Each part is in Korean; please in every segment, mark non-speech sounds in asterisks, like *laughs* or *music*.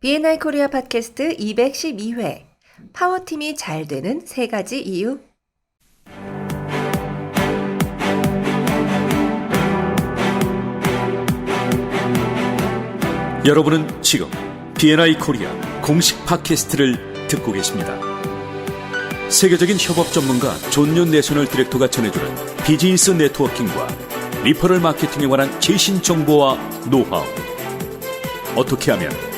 B&I 코리아 팟캐스트 212회 파워팀이 잘 되는 세 가지 이유 여러분은 지금 B&I 코리아 공식 팟캐스트를 듣고 계십니다. 세계적인 협업 전문가 존윤 내셔널 디렉터가 전해주는 비즈니스 네트워킹과 리퍼럴 마케팅에 관한 최신 정보와 노하우. 어떻게 하면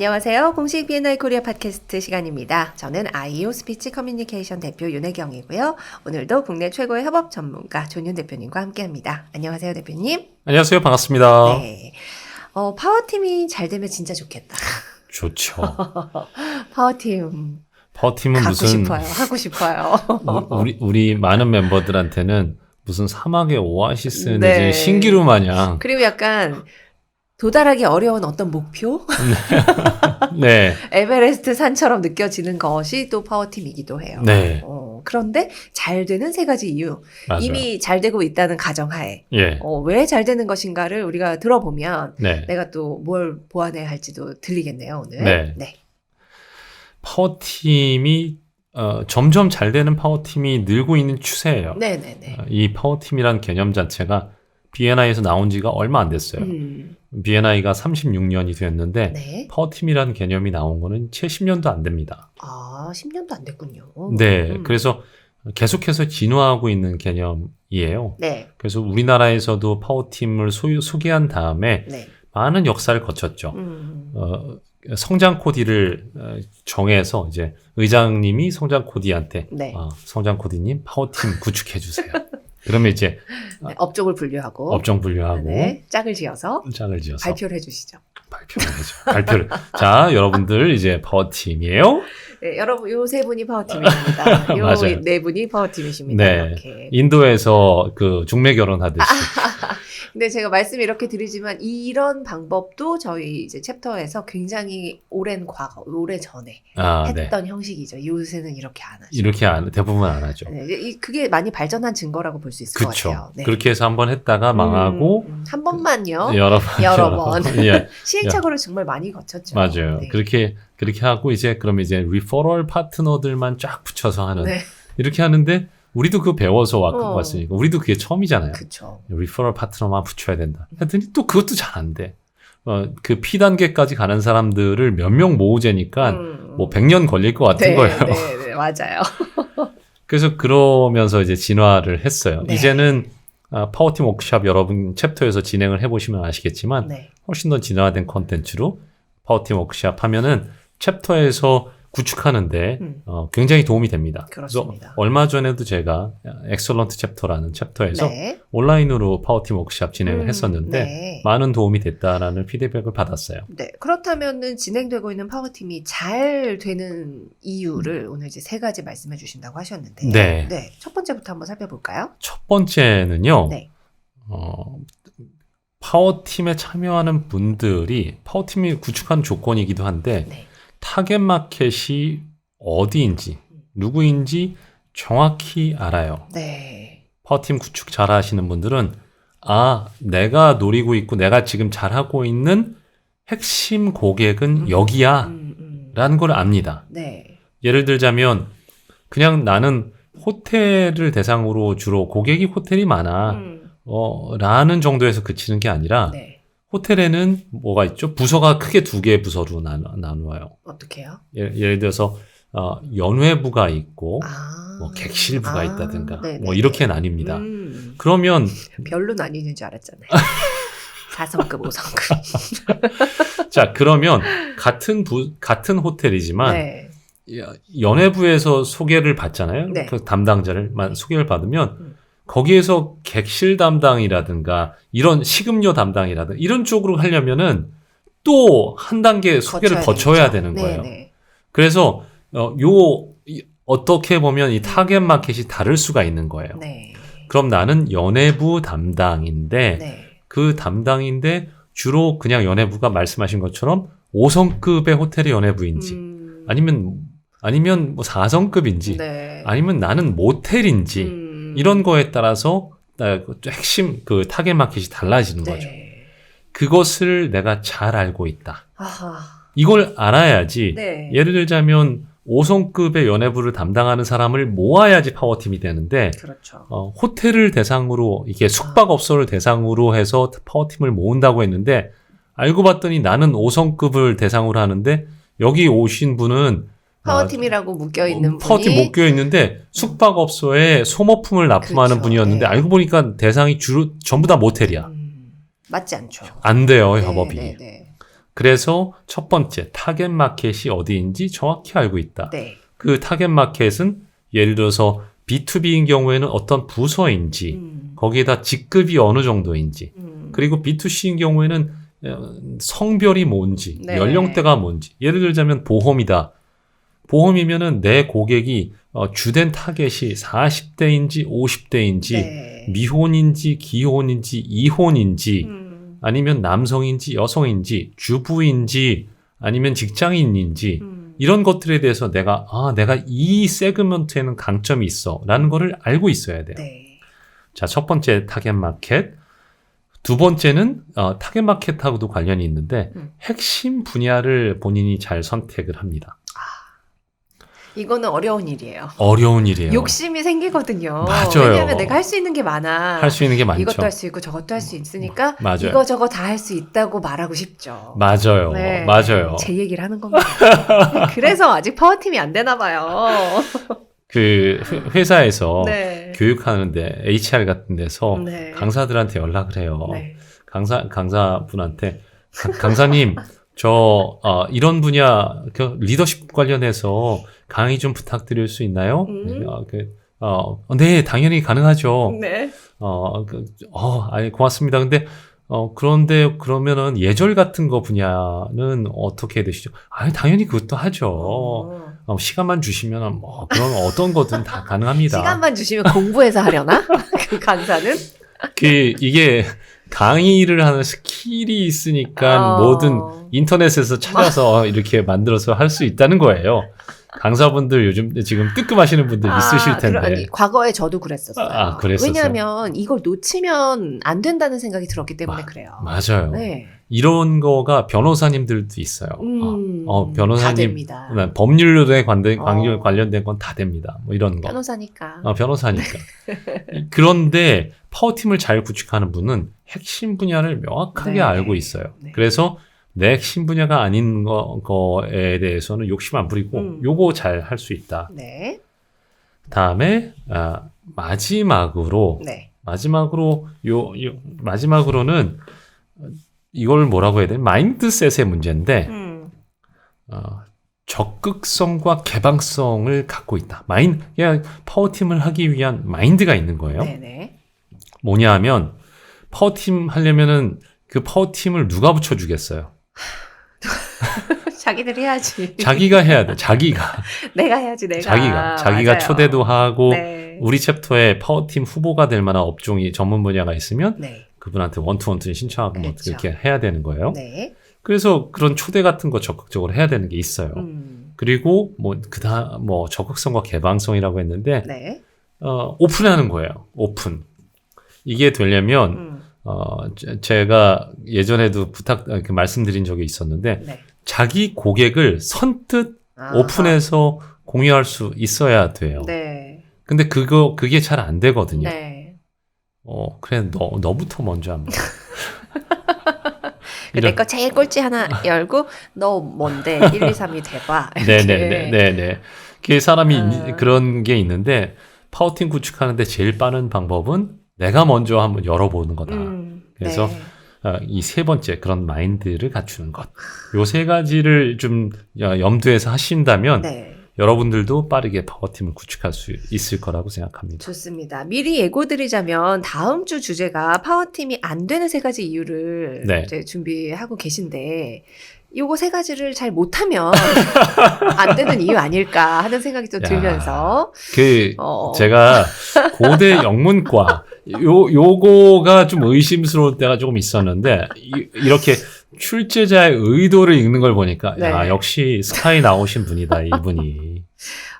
안녕하세요. 공식 B&I 코리아 팟캐스트 시간입니다. 저는 아이오 스피치 커뮤니케이션 대표 윤혜경이고요. 오늘도 국내 최고의 협업 전문가 존윤 대표님과 함께합니다. 안녕하세요, 대표님. 안녕하세요. 반갑습니다. 네. 어, 파워팀이 잘 되면 진짜 좋겠다. 좋죠. *laughs* 파워팀 파워팀은 무슨 싶어요. 하고 싶어요. 우- 우리 우리 많은 멤버들한테는 무슨 사막의 오아시스는 네. 신기루 마냥 그리고 약간 도달하기 어려운 어떤 목표? *laughs* 네. 에베레스트 산처럼 느껴지는 것이 또 파워팀이기도 해요. 네. 어, 그런데 잘 되는 세 가지 이유. 맞아요. 이미 잘 되고 있다는 가정하에 예. 어, 왜 잘 되는 것인가를 우리가 들어보면 네. 내가 또 뭘 보완해야 할지도 들리겠네요, 오늘. 네. 파워팀이 어, 점점 잘 되는 파워팀이 늘고 있는 추세예요. 네, 네, 네. 어, 이 파워팀이란 개념 자체가 B&I에서 나온 지가 얼마 안 됐어요. 음, B&I가 36년이 됐는데 네. 파워팀이라는 개념이 나온 거는 채 10년도 안 됩니다. 아, 10년도 안 됐군요. 네, 음. 그래서 계속해서 진화하고 있는 개념이에요. 네, 그래서 우리나라에서도 파워팀을 소유, 소개한 다음에 네. 많은 역사를 거쳤죠. 음, 어, 성장 코디를 어, 정해서 이제 의장님이 성장 코디한테 네. 아, 성장 코디님 파워팀 구축해 주세요. *laughs* 그러면 이제 네, 업종을 분류하고. 업종 분류하고 네, 짝을 지어서 짝을 지어서 발표를 해주시죠. 발표를 해줘. 발표를. 자, 여러분들 이제 파워팀이에요. 네, 여러분 요 세 분이 파워팀이십니다. *laughs* 맞아요. 요네 분이 파워팀이십니다. 네. 이렇게. 인도에서 그 중매 결혼하듯이. *laughs* 근데 제가 말씀 이렇게 드리지만 이런 방법도 저희 이제 챕터에서 굉장히 오랜 과거, 오래 전에 아, 네. 했던 형식이죠. 요새는 이렇게 안 하죠. 이렇게 안, 대부분 안 하죠. 네, 이- 그게 많이 발전한 증거라고 볼 수 있을 것 그쵸. 같아요. 네. 그렇게 해서 한 번 했다가 망하고 음, 음, 한 번만요. 여러 번. 여러 번. 예, *laughs* 시행착오를 정말 많이 거쳤죠. 맞아요. 네. 그렇게 그렇게 하고 이제 그럼 이제 리퍼럴 파트너들만 쫙 붙여서 하는 네, 이렇게 하는데 우리도 그거 배워서 왔, 어. 왔으니까 우리도 그게 처음이잖아요. 그쵸. 리퍼럴 파트너만 붙여야 된다. 했더니 또 그것도 잘 안 돼. 어, 그 P 단계까지 가는 사람들을 몇 명 모으자니까 음. 뭐 100년 걸릴 것 같은 네, 거예요. 네, 네, 맞아요. *laughs* 그래서 그러면서 이제 진화를 했어요. 네. 이제는 아, 파워팀 워크샵 여러분 챕터에서 진행을 해보시면 아시겠지만 네. 훨씬 더 진화된 컨텐츠로 파워팀 워크샵 하면은 챕터에서 구축하는데 음. 어, 굉장히 도움이 됩니다. 그렇습니다. 얼마 전에도 제가 엑설런트 챕터라는 챕터에서 네. 온라인으로 파워팀 워크샵 진행을 음, 했었는데 네. 많은 도움이 됐다라는 피드백을 받았어요. 네. 그렇다면은 진행되고 있는 파워팀이 잘 되는 이유를 오늘 이제 세 가지 말씀해 주신다고 하셨는데. 네. 첫 번째부터 한번 살펴볼까요? 첫 번째는요. 네. 어, 파워팀에 참여하는 분들이 파워팀이 구축한 조건이기도 한데 네. 타겟 마켓이 어디인지 누구인지 정확히 알아요. 네. 파워팀 구축 잘 하시는 분들은 아 내가 노리고 있고 내가 지금 잘하고 있는 핵심 고객은 음. 여기야 음, 음. 라는 걸 압니다. 네. 예를 들자면 그냥 나는 호텔을 대상으로 주로 고객이 호텔이 많아 음, 어, 라는 정도에서 그치는 게 아니라 네. 호텔에는 뭐가 있죠? 부서가 크게 두 개의 부서로 나누, 나누어요. 어떻게요? 예를, 예를 들어서 어, 연회부가 있고 아. 뭐 객실부가 아, 있다든가 네네. 뭐 이렇게 나뉩니다. 음, 그러면 별로 나뉘는 줄 알았잖아요. *laughs* 4성급, 5성급. *laughs* 자 그러면 같은 부 같은 호텔이지만 네. 야- 연회부에서 소개를 받잖아요. 네. 그 담당자를 만- 소개를 받으면 음. 거기에서 객실 담당이라든가 이런 식음료 담당이라든가 이런 쪽으로 하려면은 또 한 단계 소개를 거쳐야 되겠죠. 되는 거예요. 네네. 그래서 어, 요 이- 어떻게 보면 이 타겟 마켓이 다를 수가 있는 거예요. 네. 그럼 나는 연예부 담당인데 네. 그 담당인데 주로 그냥 연회부가 말씀하신 것처럼 5성급의 호텔의 연회부인지 음. 아니면 아니면 뭐 4성급인지 네. 아니면 나는 모텔인지 음. 이런 거에 따라서 나 핵심 그 타겟 마켓이 달라지는 거죠. 네. 그것을 내가 잘 알고 있다. 아하. 이걸 알아야지. 네. 예를 들자면 5성급의 연예부를 담당하는 사람을 모아야지 파워팀이 되는데 그렇죠. 어, 호텔을 대상으로 이게 숙박업소를 대상으로 해서 파워팀을 모은다고 했는데 알고 봤더니 나는 5성급을 대상으로 하는데 여기 오신 분은 파워팀이라고 묶여 있는 분이 파워팀 못껴 있는데 숙박업소에 소모품을 납품하는 그렇죠. 분이었는데 네. 알고 보니까 대상이 주로 전부 다 모텔이야. 음, 맞지 않죠. 안 돼요, 네, 협업이. 네, 네. 그래서 첫 번째 타겟 마켓이 어디인지 정확히 알고 있다. 네. 그 타겟 마켓은 예를 들어서 B2B인 경우에는 어떤 부서인지 음, 거기에다 직급이 어느 정도인지 음. 그리고 B2C인 경우에는 어, 성별이 뭔지 네. 연령대가 뭔지 예를 들자면 보험이다. 보험이면은 내 고객이 어, 주된 타겟이 40대인지 50대인지 네. 미혼인지 기혼인지 이혼인지 음, 아니면 남성인지 여성인지 주부인지 아니면 직장인인지 음. 이런 것들에 대해서 내가 아 내가 이 세그먼트에는 강점이 있어라는 거를 알고 있어야 돼요. 네. 자첫 번째 타겟 마켓, 두 번째는 어, 타겟 마켓하고도 관련이 있는데 음. 핵심 분야를 본인이 잘 선택을 합니다. 이거는 어려운 일이에요. 어려운 일이에요. 욕심이 생기거든요. 맞아요. 왜냐하면 내가 할 수 있는 게 많아. 할 수 있는 게 많죠. 이것도 할 수 있고 저것도 할 수 있으니까 맞아요. 이거 저거 다 할 수 있다고 말하고 싶죠. 맞아요. 네. 맞아요. 제 얘기를 하는 겁니다. *laughs* 그래서 아직 파워팀이 안 되나 봐요. *laughs* 그 회- 회사에서 네. 교육하는데 HR 같은 데서 네. 강사들한테 연락을 해요. 네. 강사 강사분한테 강- 강사님 *laughs* 저 어, 이런 분야 그 리더십 관련해서 강의 좀 부탁드릴 수 있나요? 음. 어, 그, 어, 네 당연히 가능하죠. 네. 어, 그, 어, 아니 고맙습니다. 근데 어 그런데 그러면은 예절 같은 거 분야는 어떻게 되시죠? 아니 당연히 그것도 하죠. 어. 어, 시간만 주시면 뭐 그런 어떤 거든 다 가능합니다. 시간만 주시면 공부해서 하려나? *laughs* 그 강사는? 그 이게 강의를 하는 스킬이 있으니까 어. 뭐든 인터넷에서 찾아서 *laughs* 이렇게 만들어서 할 수 있다는 거예요. 강사분들 요즘 지금 뜨끔하시는 분들 있으실 아, 텐데. 그러- 아니, 과거에 저도 그랬었어요. 아, 그랬었어요? 왜냐하면 이걸 놓치면 안 된다는 생각이 들었기 때문에 마- 그래요. 맞아요. 네. 이런 거가 변호사님들도 있어요. 음, 어, 어, 다 변호사님 됩니다. 네, 법률에 관련, 어. 관련된 건 다 됩니다. 뭐 이런 거. 변호사니까. 어, 변호사니까. 그런데 파워팀을 잘 구축하는 분은 핵심 분야를 명확하게 네. 알고 있어요. 네. 그래서 내 핵심 분야가 아닌 거, 거에 대해서는 욕심 안 부리고 음. 요거 잘 할 수 있다. 네. 다음에 아, 마지막으로 네. 마지막으로 요, 요 마지막으로는 이걸 뭐라고 해야 돼? 마인드셋의 문제인데 음. 어, 적극성과 개방성을 갖고 있다. 마인 그냥 파워팀을 하기 위한 마인드가 있는 거예요. 네네. 뭐냐 하면 파워팀 하려면은 그 파워팀을 누가 붙여주겠어요? *laughs* 자기들이 해야지. 자기가 해야 돼. 자기가. *laughs* 내가 해야지, 내가. 자기가. 자기가 맞아요. 초대도 하고 네. 우리 챕터에 파워팀 후보가 될 만한 업종이 전문 분야가 있으면 네. 그분한테 원투원투 신청하고 뭐 그렇죠. 이렇게 해야 되는 거예요. 네. 그래서 그런 초대 같은 거 적극적으로 해야 되는 게 있어요. 음. 그리고 뭐 그다 뭐 적극성과 개방성이라고 했는데 네. 어, 오픈하는 거예요. 오픈. 이게 되려면 음. 어, 제- 제가 예전에도 부탁 아, 그 말씀드린 적이 있었는데 네. 자기 고객을 선뜻 아하. 오픈해서 공유할 수 있어야 돼요. 네. 근데 그거 그게 잘 안 되거든요. 네. 어, 그래 너 너부터 먼저 한번. *laughs* 내 거 제일 꼴찌 하나 열고 너 뭔데 1, 2, 3이 대봐. 이렇게. 네네네네. 그 사람이 아. 그런 게 있는데 파워팀 구축하는데 제일 빠른 방법은 내가 먼저 한번 열어보는 거다. 음, 그래서 네. 이세 번째 그런 마인드를 갖추는 것. 요 세 가지를 좀 어, 염두에서 하신다면 네. 여러분들도 빠르게 파워팀을 구축할 수 있을 거라고 생각합니다. 좋습니다. 미리 예고드리자면 다음 주 주제가 파워팀이 안 되는 세 가지 이유를 네. 이제 준비하고 계신데 요거 세 가지를 잘 못하면 *laughs* 안 되는 이유 아닐까 하는 생각이 좀 야. 들면서 그 어, 제가 고대 영문과 요 요거가 좀 의심스러울 때가 조금 있었는데 이, 이렇게 출제자의 의도를 읽는 걸 보니까 네. 야 역시 스카이 나오신 분이다 *laughs* 이분이.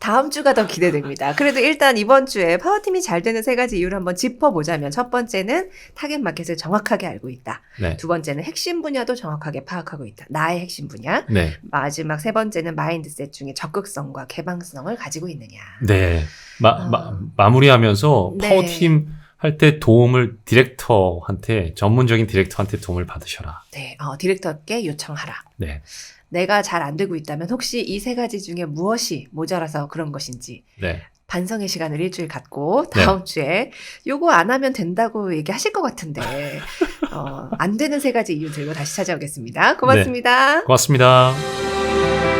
다음 주가 더 기대됩니다. 그래도 일단 이번 주에 파워팀이 잘 되는 세 가지 이유를 한번 짚어보자면 첫 번째는 타겟 마켓을 정확하게 알고 있다. 네. 두 번째는 핵심 분야도 정확하게 파악하고 있다. 나의 핵심 분야. 네. 마지막 세 번째는 마인드셋 중에 적극성과 개방성을 가지고 있느냐. 네. 마, 아. 마, 마무리하면서 네. 파워팀 할 때 도움을 디렉터한테 전문적인 디렉터한테 도움을 받으셔라. 네, 어, 디렉터께 요청하라. 네. 내가 잘 안 되고 있다면 혹시 이 세 가지 중에 무엇이 모자라서 그런 것인지 네. 반성의 시간을 일주일 갖고 다음 주에 요거 안 하면 된다고 얘기하실 것 같은데 *laughs* 어, 안 되는 세 가지 이유 들고 다시 찾아오겠습니다. 고맙습니다. 고맙습니다.